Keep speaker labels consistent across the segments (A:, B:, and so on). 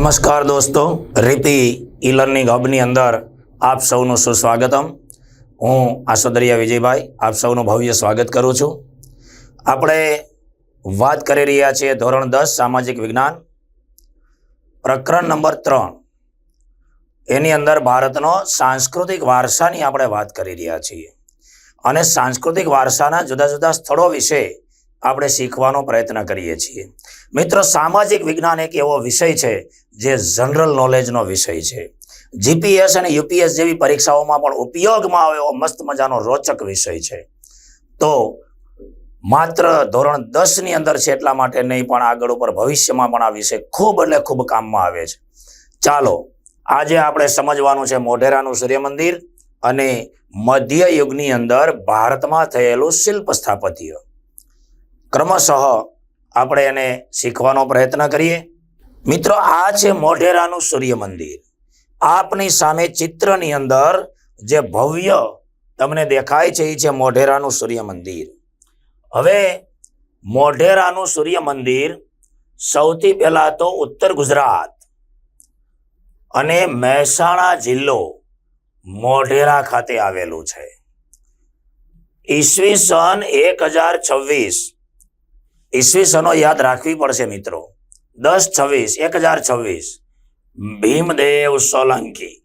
A: નમસ્કાર દોસ્તો, રીતિ ઈ લર્નિંગ હબની અંદર આપ સૌનું સુસ્વાગતમ. હું આસોદરિયા વિજયભાઈ, આપ સૌનું ભવ્ય સ્વાગત કરું છું. આપણે વાત કરી રહ્યા છીએ ધોરણ દસ, સામાજિક વિજ્ઞાન. પ્રકરણ નંબર ત્રણ. એની અંદર ભારતનો સાંસ્કૃતિક વારસાની આપણે વાત કરી રહ્યા છીએ. અને સાંસ્કૃતિક વારસાના જુદા જુદા સ્થળો વિશે આપણે શીખવાનો પ્રયત્ન કરીએ છીએ. મિત્રો, સામાજિક વિજ્ઞાન એક એવો વિષય છે જે જનરલ નોલેજનો વિષય છે. જીપીએસ અને યુપીએસ જેવી પરીક્ષાઓમાં પણ ઉપયોગમાં આવે એવો મસ્ત મજાનો રોચક વિષય છે. તો માત્ર ધોરણ દસની અંદર છે એટલા માટે નહીં, પણ આગળ ઉપર ભવિષ્યમાં પણ આ વિષય ખૂબ એટલે ખૂબ કામમાં આવે છે. ચાલો, આજે આપણે સમજવાનું છે મોઢેરાનું સૂર્ય મંદિર અને મધ્ય યુગની અંદર ભારતમાં થયેલું શિલ્પ સ્થાપત્ય. ક્રમશઃ આપણે એને શીખવાનો પ્રયત્ન કરીએ. મિત્રો, આ છે મોઢેરાનું સૂર્ય મંદિર આપની સામે ચિત્રની અંદર જે ભવ્ય તમને દેખાય છે, એ છે મોઢેરાનું સૂર્ય મંદિર હવે, મોઢેરાનું સૂર્ય મંદિર સૌથી પહેલાં તો ઉત્તર ગુજરાત અને મહેસાણા જિલ્લો મોઢેરા ખાતે આવેલું છે. ઈસવી સન એક હજાર છવ્વીસ ઈસવી સનો યાદ રાખવી પડશે મિત્રો. દસ છવ્વીસ, એક હજાર છવ્વીસ. ભીમદેવ સોલંકી.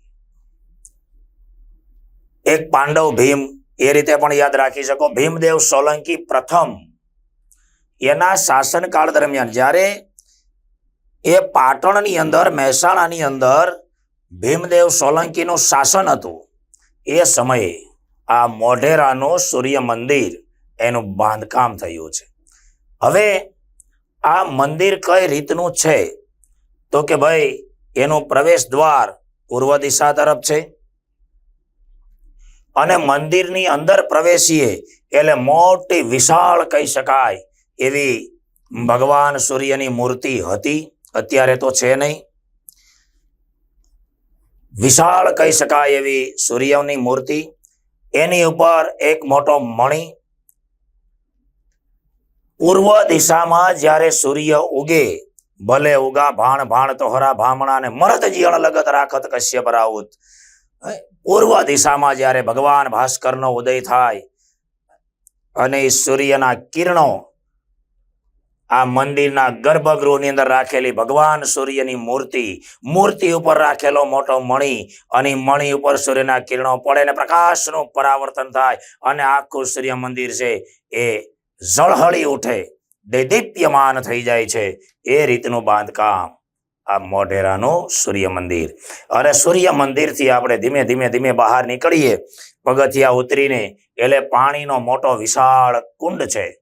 A: એક પાંડવ ભીમ, એ રીતે પણ યાદ રાખી શકો. ભીમદેવ સોલંકી પ્રથમ એના શાસનકાળ દરમિયાન, જ્યારે એ પાટણની અંદર, મહેસાણાની અંદર ભીમદેવ સોલંકીનું શાસન હતું. એ સમયે આ મોઢેરાનું સૂર્ય મંદિર એનું બાંધકામ થયું છે. હવે આ મંદિર કઈ રીતનું છે? તો કે ભાઈ, એનું પ્રવેશ દ્વાર પૂર્વ દિશા તરફ છે. અને મંદિરની અંદર પ્રવેશીએ એટલે મોટી વિશાળ કહી શકાય એવી ભગવાન સૂર્યની મૂર્તિ હતી. અત્યારે તો છે નહીં. વિશાળ કહી શકાય એવી સૂર્યની મૂર્તિ. એની ઉપર એક મોટો મણી પૂર્વ દિશામાં જ્યારે સૂર્ય ઉગે, ભલે ઉગા ભાણ ભાણ તો હરા ભામણા ને મરત જીણ લગત રાખત કશ્યપ રાઉત. પૂર્વ દિશામાં જ્યારે ભગવાન ભાસ્કરનો ઉદય થાય અને સૂર્યના કિરણો આ મંદિરના ગર્ભગૃહની અંદર રાખેલી ભગવાન સૂર્યની મૂર્તિ મૂર્તિ ઉપર રાખેલો મોટો મણી અને મણી ઉપર સૂર્યના કિરણો પડે ને પ્રકાશનું પરાવર્તન થાય અને આખું સૂર્ય મંદિર છે એ ઝળહળી ઉઠે. દૈદીપ્યમાન થઈ જાય છે. એ રીતનું બાંધકામ આ મોઢેરાનું સૂર્ય મંદિર અને સૂર્ય મંદિરથી આપણે ધીમે ધીમે ધીમે બહાર નીકળીએ. પગથિયા ઉતરીને એટલે પાણીનો મોટો વિશાળ કુંડ છે.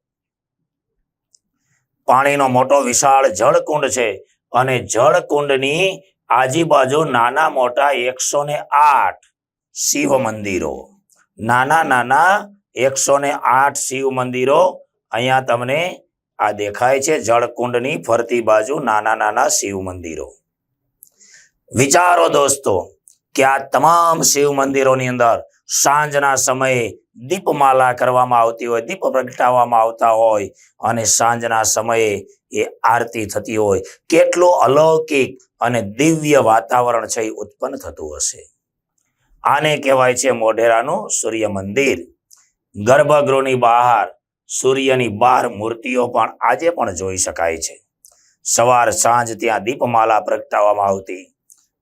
A: પાણીનો મોટો વિશાળ જળકુંડ છે અને જળકુંડની આજુબાજુ નાના મોટા એકસો ને આઠ શિવ મંદિરો. નાના નાના એકસો ને આઠ શિવ મંદિરો અહીંયા તમને આ દેખાય છે જળકુંડની ફરતી બાજુ નાના નાના શિવ મંદિરો. વિચારો દોસ્તો કે આ તમામ શિવ મંદિરોની અંદર સાંજના સમયે દીપમાલા કરવામાં આવતી હોય, દીપ પ્રગટાવવામાં આવતા હોય અને સાંજના સમયે એ આરતી થતી હોય, કેટલું અલૌકિક અને દિવ્ય વાતાવરણ છે એ ઉત્પન્ન થતું હશે. આને કહેવાય છે મોઢેરાનું સૂર્ય મંદિર. ગર્ભગૃહની બહાર સૂર્યની બાર મૂર્તિઓ પણ આજે પણ જોઈ શકાય છે. સવાર સાંજ ત્યાં દીપમાલા પ્રગટાવવામાં આવતી.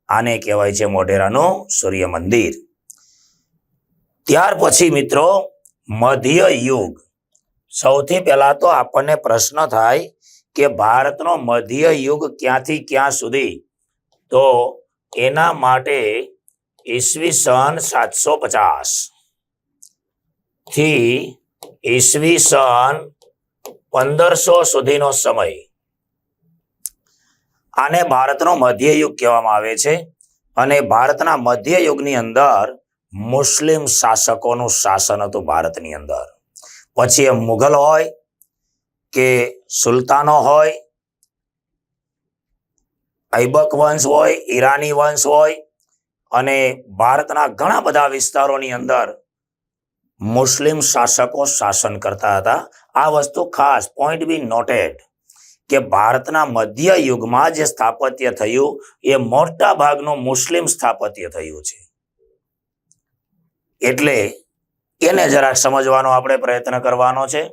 A: આને કહેવાય છે મોઢેરાનું સૂર્ય મંદિર. ત્યાર પછી મિત્રો, મધ્ય યુગ. સૌથી પહેલા તો આપણને પ્રશ્ન થાય કે ભારતનો મધ્ય યુગ ક્યાંથી ક્યાં સુધી? તો એના માટે ઈસવી સન સાતસો પચાસથી ઈસવી સન પંદરસો સુધીનો સમય. આને ભારતનો મધ્ય યુગ કહેવામાં આવે છે અને ભારતના મધ્ય યુગની અંદર મુસ્લિમ શાસકોનું શાસન હતું ભારતની અંદર. પછી એ મુઘલ હોય કે સુલતાનો હોય, ઐબક વંશ હોય, ઈરાની વંશ હોય અને ભારતના ઘણા બધા વિસ્તારોની અંદર મુસ્લિમ શાસકો શાસન કરતા હતા. આ વસ્તુ ખાસ પોઈન્ટ બી નોટેડ કે ભારતના મધ્ય યુગમાં જે સ્થાપત્ય થયું, એ મોટા ભાગનું મુસ્લિમ સ્થાપત્ય થયું છે. એટલે એને જરાક સમજવાનો આપણે પ્રયત્ન કરવાનો છે.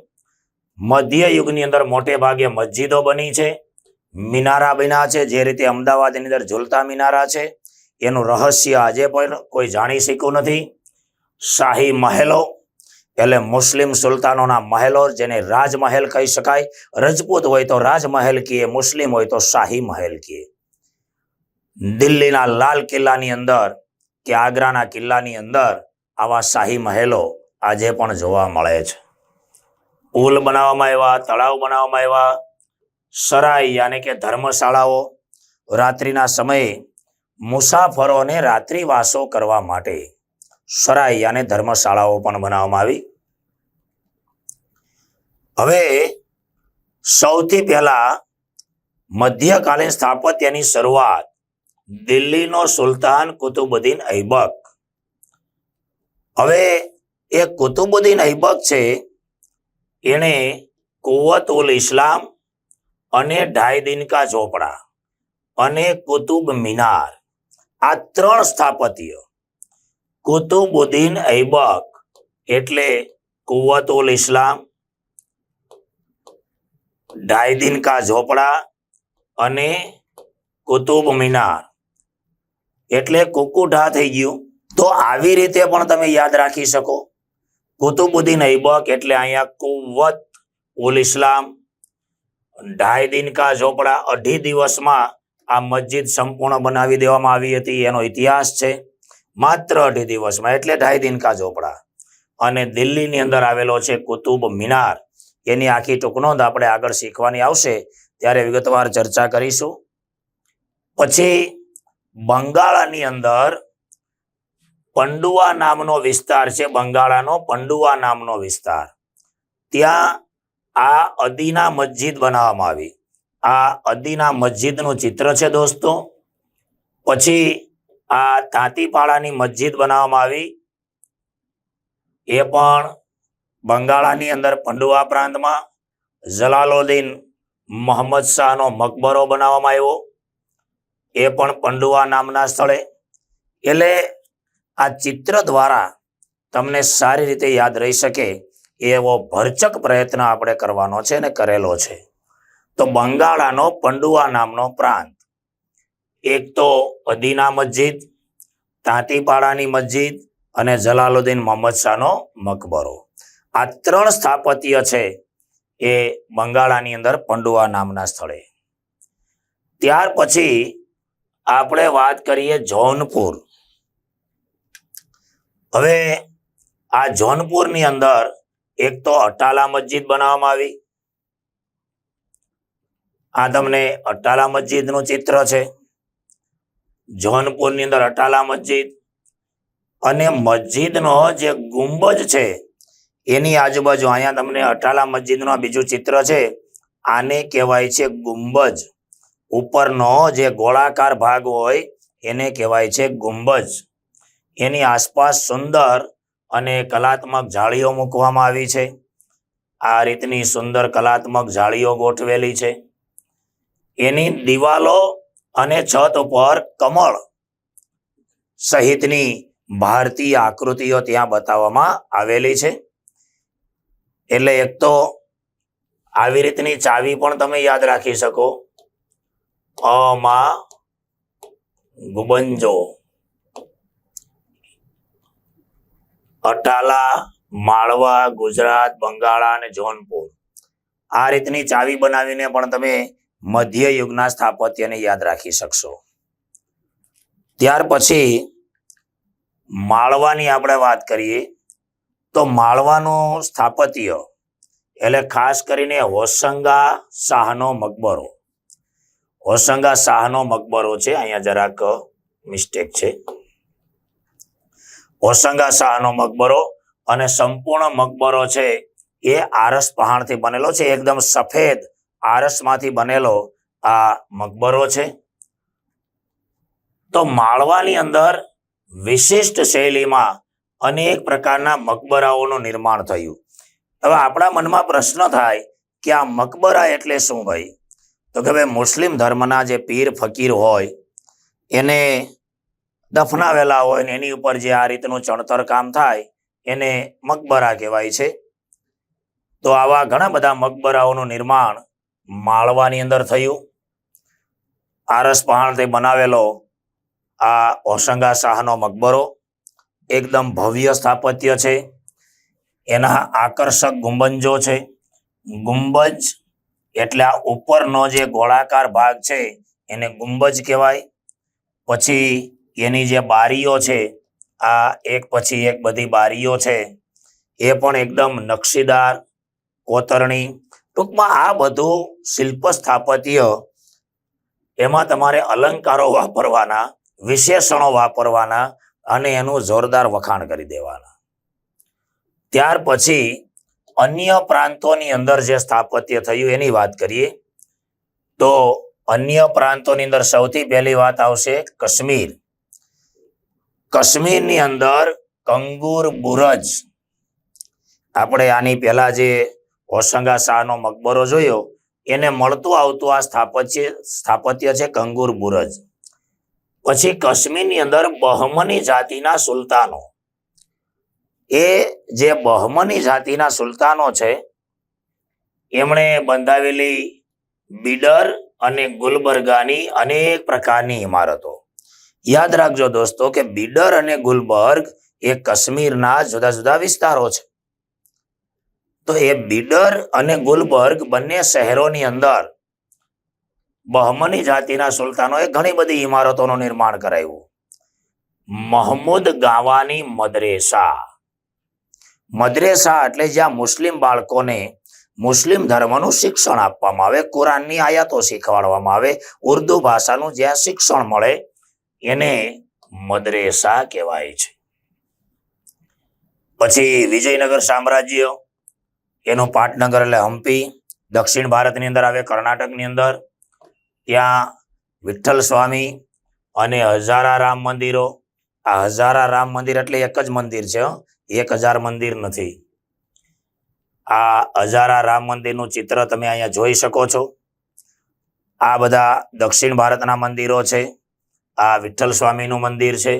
A: મધ્ય યુગની અંદર મોટે ભાગે મસ્જિદો બની છે. મિનારા બન્યા છે, જે રીતે અમદાવાદની અંદર ઝુલતા મિનારા છે. એનું રહસ્ય આજે પણ કોઈ જાણી શક્યું નથી. શાહી મહેલો એટલે મુસ્લિમ સુલતાનોના મહેલો જેને રાજમહેલ કહી શકાય, રજપૂત હોય તો રાજમહેલ કીએ, મુસ્લિમ હોય તો શાહી મહેલ કીએ. દિલ્હીના લાલ કિલ્લાની અંદર કે આગ્રાના કિલ્લાની અંદર આવા શાહી મહેલો આજે પણ જોવા મળે છે. પુલ બનાવવામાં આવ્યા, તળાવ બનાવવામાં આવ્યા સરાય યાની કે ધર્મશાળાઓ, રાત્રિના સમયે મુસાફરોને રાત્રિવાસો કરવા માટે સરાય અને ધર્મશાળાઓ પણ બનાવવામાં આવી. હવે સૌથી પહેલા મધ્યકાલીન સ્થાપત્યની શરૂઆત દિલ્હીનો સુલતાન કુતુબુદ્દીન ઐબક. હવે એ કુતુબુદ્દીન ઐબક છે, એણે કુવત ઉલ ઇસ્લામ અને ઢાઈ દિનકા ચોપડા અને કુતુબ મિનાર આ ત્રણ સ્થાપત્ય કુતુબુદ્દીન ઐબક એટલે કુવત ઉલ ઇસ્લામ ઢાઈ કા ઝોપડા અને કુતુબ મિનાર. એટલે કુકુઢા થઈ ગયું. તો આવી રીતે પણ તમે યાદ રાખી શકો. કુતુબુદ્દીન ઐબક એટલે અહીંયા કુવત ઉલ ઇસ્લામ ઢાઈ દિનકા ઝોપડા અઢી દિવસમાં આ મસ્જિદ સંપૂર્ણ બનાવી દેવામાં આવી હતી. એનો ઇતિહાસ છે. માત્ર અઢી દિવસમાં, એટલે ઢાઈ દિનકા ઝોપડા. અને દિલ્હીની અંદર આવેલો છે કુતુબ મિનાર. એની આખી ટૂંકનોંધ આપણે આગળ શીખવાની આવશે. ત્યારે વિગતવાર ચર્ચા કરીશું. પછી બંગાળાની અંદર પંડુઆ નામનો વિસ્તાર છે, બંગાળાનો પંડુઆ નામનો વિસ્તાર. ત્યાં આ અદીના મસ્જિદ બનાવવામાં આવી. આ અદીના મસ્જિદનું ચિત્ર છે દોસ્તો. પછી આ તાંતીપાડાની મસ્જિદ બનાવવામાં આવી. એ પણ બંગાળાની અંદર પંડુઆ પ્રાંતમાં. જલાલુદ્દીન મોહમ્મદ શાહનો મકબરો બનાવવામાં આવ્યો. એ પણ પંડુઆ નામના સ્થળે. એટલે આ ચિત્ર દ્વારા તમને સારી રીતે યાદ રહી શકે એવો ભરચક પ્રયત્ન આપણે કરવાનો છે અને કરેલો છે. તો બંગાળાનો પંડુઆ નામનો પ્રાંત. એક તો અદીના મસ્જિદ, તાંતીપાડાની મસ્જિદ અને જલાલુદ્દીન મોહમ્મદ શાહનો મકબરો. આ ત્રણ સ્થાપત્ય છે એ બંગાળાની અંદર પંડુઆ નામના સ્થળે. ત્યાર પછી આપણે વાત કરીએ જૌનપુર. હવે આ જૌનપુરની અંદર એક તો અટાલા મસ્જિદ બનાવવામાં આવી. આ તમને અટાલા મસ્જિદનું ચિત્ર છે. જૌનપુરની અંદર અટાલા મસ્જિદ. અને મસ્જિદનો જે ગુંબજ છે, એની આજુબાજુ અહીંયા તમને અટાલા મસ્જિદનું બીજું ચિત્ર છે. આને કહેવાય છે ગુંબજ. ઉપરનો જે ગોળાકાર ભાગ હોય, એને કહેવાય છે ગુંબજ. એની આસપાસ સુંદર અને કલાત્મક જાળીઓ મૂકવામાં આવી છે. આ રીતની સુંદર કલાત્મક જાળીઓ ગોઠવેલી છે. એની દિવાલો અને છત ઉપર કમળ સહિતની ભારતીય આકૃતિઓ ત્યાં બતાવવામાં આવેલી છે. એટલે એક તો આવી રીતની ચાવી પણ તમે યાદ રાખી શકો. અમાં ગુબંજો. અટાલા, માળવા, ગુજરાત, બંગાળા અને જોનપુર. આ રીતની ચાવી બનાવીને પણ તમે મધ્ય યુગના સ્થાપત્યને યાદ રાખી શકશો. ત્યાર પછી માળવાની આપણે વાત કરીએ, તો માળવાનું સ્થાપત્ય એટલે ખાસ કરીને હોસંગા શાહનો મકબરો. હોસંગા શાહનો મકબરો છે, અહીંયા જરાક મિસ્ટેક છે. હોસંગા શાહનો મકબરો અને સંપૂર્ણ મકબરો છે, એ આરસ પહાણથી બનેલો છે, એકદમ સફેદ આરસમાંથી બનેલો આ મકબરો છે. તો માળવાની અંદર વિશિષ્ટ શૈલીમાં અનેક પ્રકારના મકબરાઓનું નિર્માણ થયું. હવે આપણા મનમાં પ્રશ્ન થાય કે આ મકબરા એટલે શું ભાઈ? તો કે ભાઈ મુસ્લિમ ધર્મના જે પીર ફકીર હોય, એને દફનાવેલા હોય ને એની ઉપર જે આ રીતનું ચણતર કામ થાય, એને મકબરા કહેવાય છે. તો આવા ઘણા બધા મકબરાઓનું નિર્માણ માળવાની અંદર થયું. આરસ પહાણથી બનાવેલો આ હોશંગા શાહનો મકબરો એકદમ ભવ્ય સ્થાપત્ય છે. એના આકર્ષક ગુંબંજો છે. ગુંબજ એટલે આ ઉપરનો જે ગોળાકાર ભાગ છે એને ગુંબજ કહેવાય. પછી એની જે બારીઓ છે, આ એક પછી એક બધી બારીઓ છે. એ પણ એકદમ નકશીદાર, કોતરણી ટૂંકમાં આ બધું શિલ્પ સ્થાપત્ય એમાં તમારે અલંકારો વાપરવાના, વિશેષણો વાપરવાના અને એનું જોરદાર વખાણ કરી દેવાના. ત્યાર પછી અન્ય પ્રાંતોની અંદર જે સ્થાપત્ય થયું એની વાત કરીએ, તો અન્ય પ્રાંતોની અંદર સૌથી પહેલી વાત આવશે કાશ્મીર. કાશ્મીરની અંદર કંગુર બુરજ. આપણે આની પહેલા જે હોશંગા શાહનો મકબરો જોયો. એને મળતું આવતું આ સ્થાપત્ય સ્થાપત્ય છે કંગુર બુરજ. પછી કાશ્મીરની અંદર બહમની જાતિના સુલતાનો. એ જે બહમની જાતિના સુલતાનો છે, એમણે બંધાવેલી બીડર અને ગુલબર્ગાની અનેક પ્રકારની ઇમારતો. યાદ રાખજો દોસ્તો કે બીડર અને ગુલબર્ગ એ કાશ્મીરના જુદા જુદા વિસ્તારો છે. તો એ બીડર અને ગુલબર્ગ બંને શહેરોની અંદર બહમની જાતિના સુલતાનોએ ઘણી બધી ઇમારતોનું નિર્માણ કરાવ્યું મહમૂદ ગાવાની મદરેસા. મદરેસા એટલે જ્યાં મુસ્લિમ બાળકોને મુસ્લિમ ધર્મનું શિક્ષણ આપવામાં આવે, કુરાનની આયાતો શીખવાડવામાં આવે, ઉર્દુ ભાષાનું જ્યાં શિક્ષણ મળે, એને મદરેસા કહેવાય છે. પછી વિજયનગર સામ્રાજ્ય એનું પાટનગર એટલે હમ્પી દક્ષિણ ભારતની અંદર આવે કર્ણાટકની અંદર. ત્યાં વિઠ્ઠલ સ્વામી અને હજારા રામ મંદિરો. આ હજારા રામ મંદિર એટલે એક જ મંદિર છે એક હજાર મંદિર નથી. આ હજારા રામ મંદિરનું ચિત્ર તમે અહીંયા જોઈ શકો છો. આ બધા દક્ષિણ ભારતના મંદિરો છે. આ વિઠ્ઠલ સ્વામીનું મંદિર છે.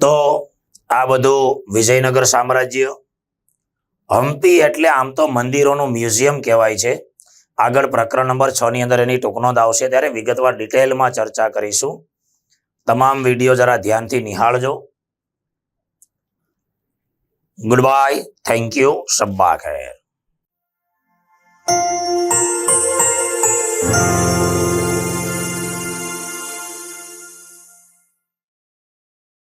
A: તો આ બધું વિજયનગર સામ્રાજ્ય. હમ્પી એટલે આમ તો મંદિરોનું મ્યુઝિયમ કહેવાય છે. આગળ પ્રકરણ નંબર છ ની અંદર એની ટૂંકનોંધ આવશે, ત્યારે વિગતવાર ડિટેલમાં ચર્ચા કરીશું. તમામ વીડિયો જરા ધ્યાનથી નિહાળજો. ગુડ બાય થેન્ક યુ શબ્બા ખેર